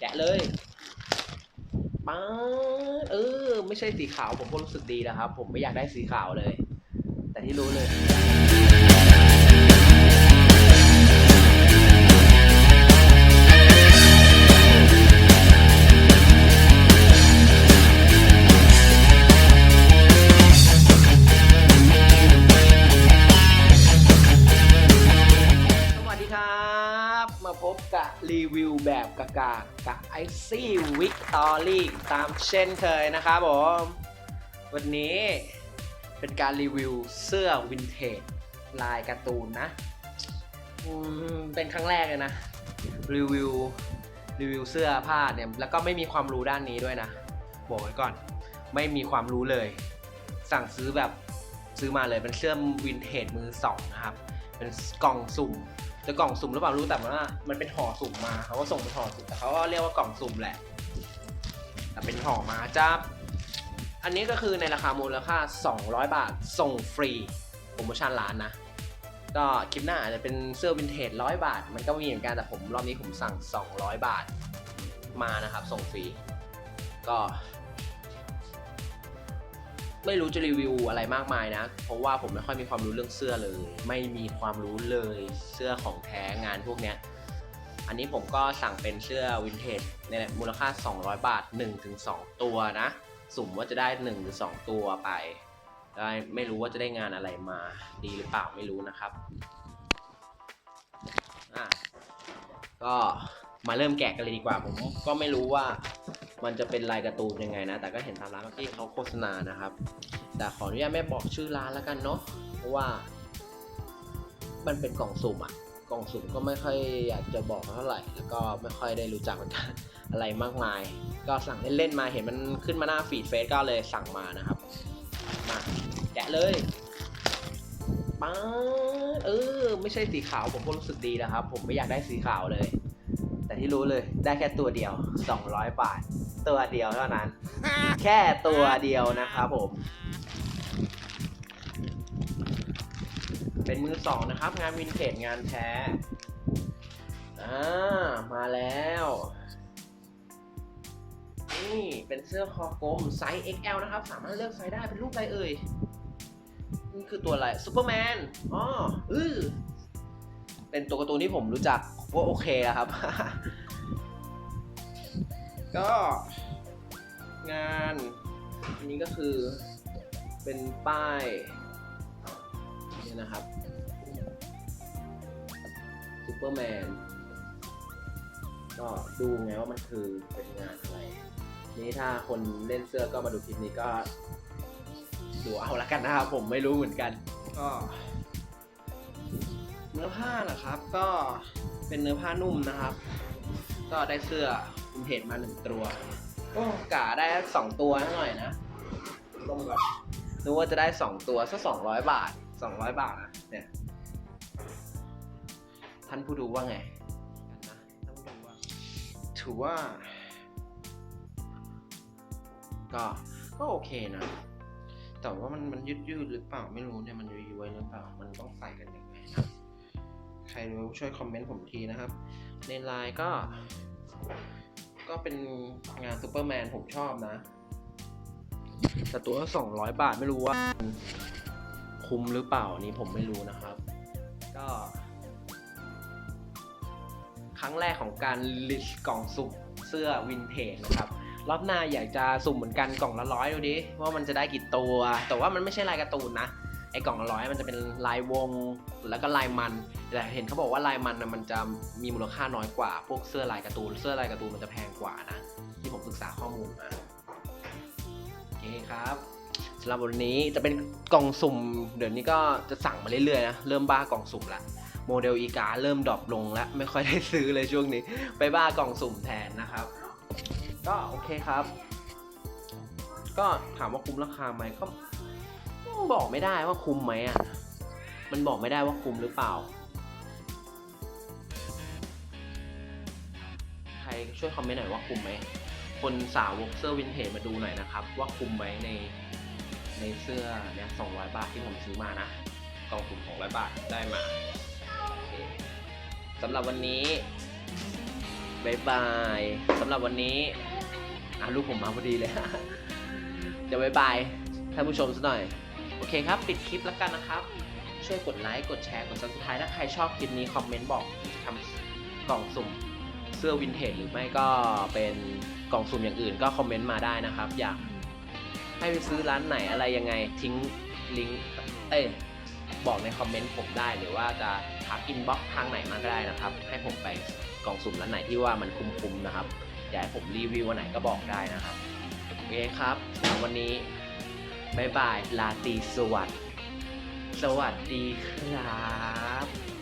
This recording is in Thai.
แกะเลยป๊าเออ ไม่ใช่สีขาวผมก็รู้สึกดีนะครับ ผมไม่อยากได้สีขาวเลย แต่ที่รู้เลย กับรีวิวแบบกากากับไอซี่วิกตอรี่ตามเช่นเคยนะครับผม วันนี้เป็นการรีวิวเสื้อวินเทจลายการ์ตูนนะเป็นครั้งแรกเลยนะ รีวิวรีวิวเสื้อผ้าเนี่ยแล้วก็ไม่มีความรู้ด้านนี้ด้วยนะ บอกไว้ก่อน ไม่มีความรู้เลย สั่งซื้อแบบซื้อมาเลยเป็นเสื้อวินเทจมือสองนะครับ เป็นกล่องสุ่ม จะกล่องสุ่มหรือเปล่ารู้แต่ว่ามันเป็นห่อสุ่มมาเขาก็ส่งเป็นห่อสุ่มแต่เขาก็เรียกว่ากล่องสุ่มแหละ แต่เป็นห่อมาจ้าอันนี้ก็คือในราคามูลค่า 200 บาทส่งฟรีโปรโมชั่นร้านนะ ก็คลิปหน้าอาจจะเป็นเสื้อวินเทจ100 บาท มันก็มีเหมือนกันแต่ผมรอบนี้ผมสั่ง 200 บาทมานะครับ ส่งฟรี ก็ ไม่รู้จะรีวิวอะไรมากมายนะ เพราะว่าผมไม่ค่อยมีความรู้เรื่องเสื้อเลย ไม่มีความรู้เลยเสื้อของแท้งานพวกเนี้ย อันนี้ผมก็สั่งเป็นเสื้อวินเทจเนี่ยมูลค่า 200 บาท 1-2 ตัวนะ สุ่มว่าจะได้ 1 หรือ 2 ตัวไป ได้ไม่รู้ว่าจะได้งานอะไรมา ดีหรือเปล่าไม่รู้นะครับอะก็มาเริ่มแกะกันเลยดีกว่า ผมก็ไม่รู้ว่า มันจะเป็นลายการ์ตูนยังไงนะ แต่ก็เห็นตามร้านที่เขาโฆษณานะครับ แต่ขออนุญาตไม่บอกชื่อร้านแล้วกันเนาะเพราะว่า มันเป็นกล่องสุ่มอะกล่องสุ่มก็ไม่ค่อยอยากจะบอกเท่าไหร่ แล้วก็ไม่ค่อยได้รู้จักมันกันอะไรมากมาย ก็สั่งเล่นๆมาเห็นมันขึ้นมาหน้าฟีดเฟซก็เลยสั่งมานะครับ มาแกะเลยป๊าเออ ไม่ใช่สีขาวผมก็รู้สึกดีนะครับ ผมไม่อยากได้สีขาวเลย แต่ที่รู้เลยได้แค่ตัวเดียว 200 บาท ตัวเดียวเท่านั้น แค่ตัวเดียวนะครับผม เป็นมือสองนะครับ งานวินเทจงานแท้อ่ามาแล้วนี่เป็นเสื้อคอกลมไซส์ XL นะครับ สามารถเลือกไซส์ได้เป็นรูปอะไรเอ่ยนี่คือตัวอะไรซูเปอร์แมนอ๋ออือ เป็นตัวการ์ตูนที่ผมรู้จักก็โอเคแล้วครับ ก็งานอันนี้ก็คือเป็นป้ายเนี่ยนะครับซูเปอร์แมนก็ดูไงว่ามันคือเป็นงานอะไร นี้ถ้าคนเล่นเสื้อก็มาดูคลิปนี้ก็ดูเอาละกันนะครับผมไม่รู้เหมือนกัน ก็ เนื้อผ้านะครับ ก็เป็นเนื้อผ้านุ่มนะครับ ก็ได้เสื้อวินเทจมาหนึ่งตัวโอ้กะได้สองตัวหน่อยนะลงก่อนนึกว่าจะได้สองตัวสักสองร้อยบาทสองร้อยบาทนะเนี่ยท่านผู้ดูว่าไงนะท่านผู้ดูว่าถือว่า ก็ก็โอเคนะ แต่ว่ามันมันยืดยืดหรือเปล่าไม่รู้เนี่ยมันย้วยๆหรือเปล่า มันต้องใส่กันยังไง รรู้ช่วยคอมเมนต์ผมทีนะครับ ในไลน์ก็ ก็เป็นงานซูเปอร์แมนผมชอบนะ แต่ตัวสองร้อยบาทไม่รู้ว่า คุ้มหรือเปล่านี้ผมไม่รู้นะครับ ก็ ครั้งแรกของการลิสกล่องสุ่มเสื้อวินเทจนะครับรอบหน้าอยากจะสุ่มเหมือนกันกล่องละร้อยดูดิว่ามันจะได้กี่ตัว แต่ว่ามันไม่ใช่ลายการ์ตูนนะไอ้กล่องละร้อยมันจะเป็นลายวงแล้วก็ลายมัน แต่เห็นเขาบอกว่าลายมันนะมันจะมีมูลค่าน้อยกว่า พวกเสื้อลายการ์ตูน เสื้อลายการ์ตูนมันจะแพงกว่านะ ที่ผมศึกษาข้อมูลมาโอเคครับสำหรับวันนี้จะเป็นกล่องสุ่ม เดี๋ยวนี้ก็จะสั่งมาเรื่อยๆนะ เริ่มบ้ากล่องสุ่มละโมเดลอีกาเริ่มดรอปลงแล้ว ไม่ค่อยได้ซื้อเลยช่วงนี้ ไปบ้ากล่องสุ่มแทนนะครับ ก็โอเคครับ ก็ถามว่าคุ้มราคาไหมก็บอกไม่ได้ว่าคุ้มไหมอะมันบอกไม่ได้ว่าคุ้มหรือเปล่า ช่วยคอมเมนต์หน่อยว่าคุ้มไหมคนสาววกเสื้อวินเทจมาดูหน่อยนะครับ ว่าคุ้มไหมในในเสื้อเนี่ย200บาทที่ผมซื้อมานะกล่องสุ่ม200บาทได้มาสำหรับวันนี้บายบายสำหรับวันนี้อะลูกผมมาพอดีเลย เดี๋ยวบายบายท่านผู้ชมสักหน่อย โอเคครับ ปิดคลิปแล้วกันนะครับ ช่วยกดไลค์ กดแชร์ กด subscribe ถ้าใครชอบคลิปนี้ คอมเมนต์บอกทำกล่องสุ่ม เสื้อวินเทจหรือไม่ก็เป็นกล่องสุ่มอย่างอื่นก็คอมเมนต์มาได้นะครับ อยากให้ไปซื้อร้านไหนอะไรยังไงทิ้งลิงก์เอ้ยบอกในคอมเมนต์ผมได้หรือว่าจะทักอินบ็อกซ์ทางไหนมาก็ได้นะครับ ให้ผมไปกล่องสุ่มร้านไหนที่ว่ามันคุ้มๆนะครับ อยากให้ผมรีวิววันไหนก็บอกได้นะครับโอเคครับสำหรับวันนี้บายบายลาตีสวัสดสวัสดีครับ